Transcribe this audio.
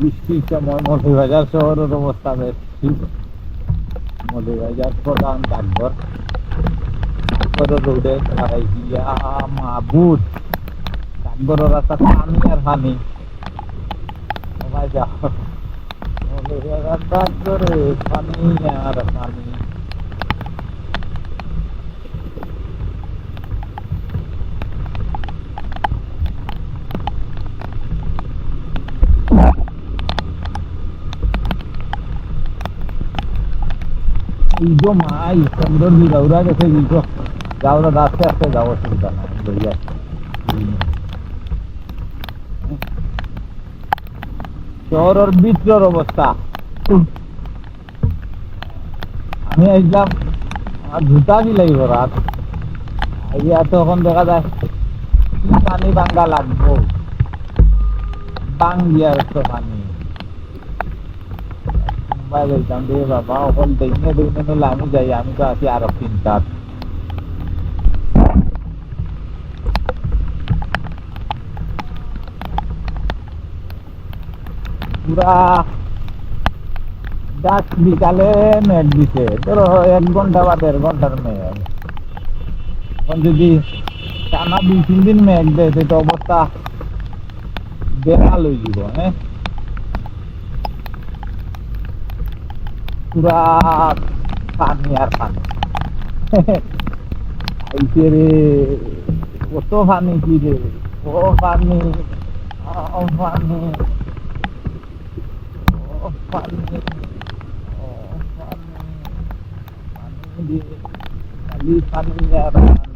বৃষ্টির সময় মধুবাজার শহরের অবস্থা বেশ ঠিক। মৌলভীবাজার প্রধান ডাকঘর। ডাকঘরের রোডে আর গিয়া রাস্তা পানি আর হানি সবাই যাও। মৌলভীবাজার ডাকঘরে পানি আর পানি। ইগো মাই সুন্দর গেছে গাউরা আস্তে অসুবিধা শহরের ভিতরের অবস্থা আমি আইলাম আমার জুতা কি লাগবে রাত আইয়া তখন দেখা যায় পানি বাঙ্গা লাগবো বাঙ্গিয়ার তো পানি মোবাইল একদম দিয়ে বাবা ওখান দেখে দেখে নিলে আমি যাই আমি তো আছি আরও চিন্তার পুরা বিকালে মেঘ দিছে ধরো এক ঘণ্টা বা দেড় ঘণ্টার মেঘ এখন যদি টানা দুই তিন দিন মেঘ দেয় তো অবস্থা বেহাল হয়ে যাব হ্যাঁ পুরা পানি আর পানি আইছে রে কত পানি কি রে ও পানি ও পানি ও পানি ও পানি পানি